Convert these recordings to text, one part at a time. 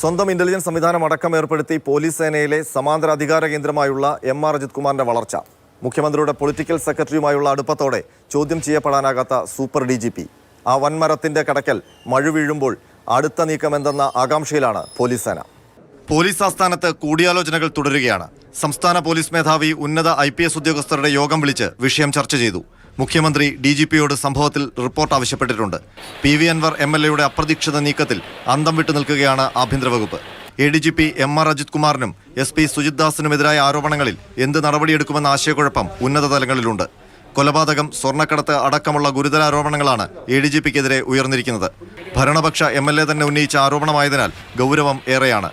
സ്വന്തം ഇന്റലിജൻസ് സംവിധാനം അടക്കം ഏർപ്പെടുത്തി പോലീസ് സേനയിലെ സമാന്തര അധികാര കേന്ദ്രമായുള്ള എം ആർ അജിത് കുമാറിന്റെ വളർച്ച. മുഖ്യമന്ത്രിയുടെ പൊളിറ്റിക്കൽ സെക്രട്ടറിയുമായുള്ള അടുപ്പത്തോടെ ചോദ്യം ചെയ്യപ്പെടാനാകാത്ത സൂപ്പർ ഡി ജി പി. ആ വൻമരത്തിന്റെ കടക്കൽ മഴ വീഴുമ്പോൾ അടുത്ത നീക്കം എന്തെന്ന ആകാംക്ഷയിലാണ് പോലീസ് സേന. പോലീസ് ആസ്ഥാനത്ത് കൂടിയാലോചനകൾ തുടരുകയാണ്. സംസ്ഥാന പോലീസ് മേധാവി ഉന്നത ഐ ഉദ്യോഗസ്ഥരുടെ യോഗം വിളിച്ച് വിഷയം ചർച്ച ചെയ്തു. മുഖ്യമന്ത്രി ഡി ജി പിയോട് സംഭവത്തിൽ റിപ്പോർട്ട് ആവശ്യപ്പെട്ടിട്ടുണ്ട്. P V Anwar M L എയുടെ അപ്രതീക്ഷിത നീക്കത്തിൽ അന്തം വിട്ടു നിൽക്കുകയാണ് ആഭ്യന്തര വകുപ്പ്. A D G P M R Ajith കുമാറിനും S P Sujith ദാസിനുമെതിരായ ആരോപണങ്ങളിൽ എന്ത് നടപടിയെടുക്കുമെന്ന ആശയക്കുഴപ്പം ഉന്നത തലങ്ങളിലുണ്ട്. കൊലപാതകം സ്വർണക്കടത്ത് അടക്കമുള്ള ഗുരുതര ആരോപണങ്ങളാണ് എ ഡി ജി പിക്കെതിരെ ഉയർന്നിരിക്കുന്നത്. ഭരണപക്ഷ എം എൽ എ തന്നെ ഉന്നയിച്ച ആരോപണമായതിനാൽ ഗൗരവം ഏറെയാണ്.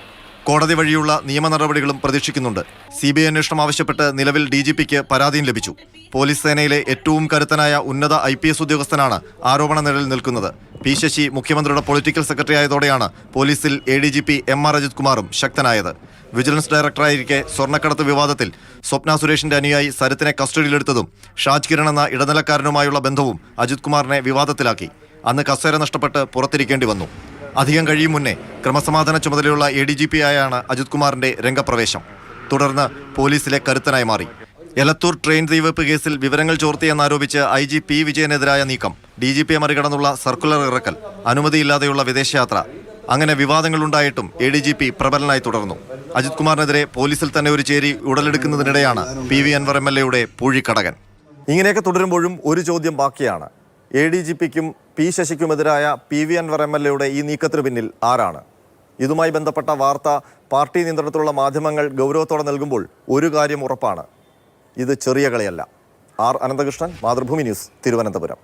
കോടതി വഴിയുള്ള നിയമ നടപടികളും പ്രതീക്ഷിക്കുന്നുണ്ട്. സി ബി ഐ അന്വേഷണം ആവശ്യപ്പെട്ട് നിലവിൽ ഡി ജി പിക്ക് പരാതിയും ലഭിച്ചു. പോലീസ് സേനയിലെ ഏറ്റവും കരുത്തനായ ഉന്നത ഐ പി എസ് ഉദ്യോഗസ്ഥനാണ് ആരോപണ നിഴലിൽ നിൽക്കുന്നത്. പി ശശി മുഖ്യമന്ത്രിയുടെ പൊളിറ്റിക്കൽ സെക്രട്ടറി ആയതോടെയാണ് പോലീസിൽ A D G P M R Ajith കുമാറും ശക്തനായത്. വിജിലൻസ് ഡയറക്ടറായിരിക്കെ സ്വർണക്കടത്ത് വിവാദത്തിൽ സ്വപ്ന സുരേഷിന്റെ അനുയായി സരത്തിനെ കസ്റ്റഡിയിലെടുത്തതും ഷാജ് കിരൺ എന്ന ഇടനിലക്കാരനുമായുള്ള ബന്ധവും അജിത് കുമാറിനെ വിവാദത്തിലാക്കി. അന്ന് കസേര നഷ്ടപ്പെട്ട് പുറത്തിരിക്കേണ്ടി വന്നു. അധികം കഴിയും മുന്നേ ക്രമസമാധാന ചുമതലയുള്ള എ ഡി ജി പി ആയാണ് അജിത് കുമാറിന്റെ രംഗപ്രവേശം. തുടർന്ന് പോലീസിലെ കരുത്തനായി മാറി. എലത്തൂർ ട്രെയിൻ തീവെപ്പ് കേസിൽ വിവരങ്ങൾ ചോർത്തിയെന്നാരോപിച്ച് ഐ ജി പി വിജയനെതിരായ നീക്കം. ഡി ജി പിയെ മറികടന്നുള്ള സർക്കുലർ ഇറക്കൽ. അനുമതിയില്ലാതെയുള്ള വിദേശയാത്ര. അങ്ങനെ വിവാദങ്ങളുണ്ടായിട്ടും എ ഡി ജി പി പ്രബലനായി തുടർന്നു. അജിത് കുമാറിനെതിരെ പോലീസിൽ തന്നെ ഒരു ചേരി ഉടലെടുക്കുന്നതിനിടെയാണ് P V Anwar M L എയുടെ പൂഴിക്കടകൻ. ഇങ്ങനെയൊക്കെ തുടരുമ്പോഴും ഒരു ചോദ്യം ബാക്കിയാണ്. എ ഡി ജി പിക്കും P ശശിക്കുമെതിരായ P V Anwar M L എയുടെ ഈ നീക്കത്തിന് പിന്നിൽ ആരാണ്? ഇതുമായി ബന്ധപ്പെട്ട വാർത്ത പാർട്ടി നിയന്ത്രണത്തിലുള്ള മാധ്യമങ്ങൾ ഗൗരവത്തോടെ നൽകുമ്പോൾ ഒരു കാര്യം ഉറപ്പാണ്. ഇത് ചെറിയ കളിയല്ല. R Ananthakrishnan Mathrubhumi news Thiruvananthapuram.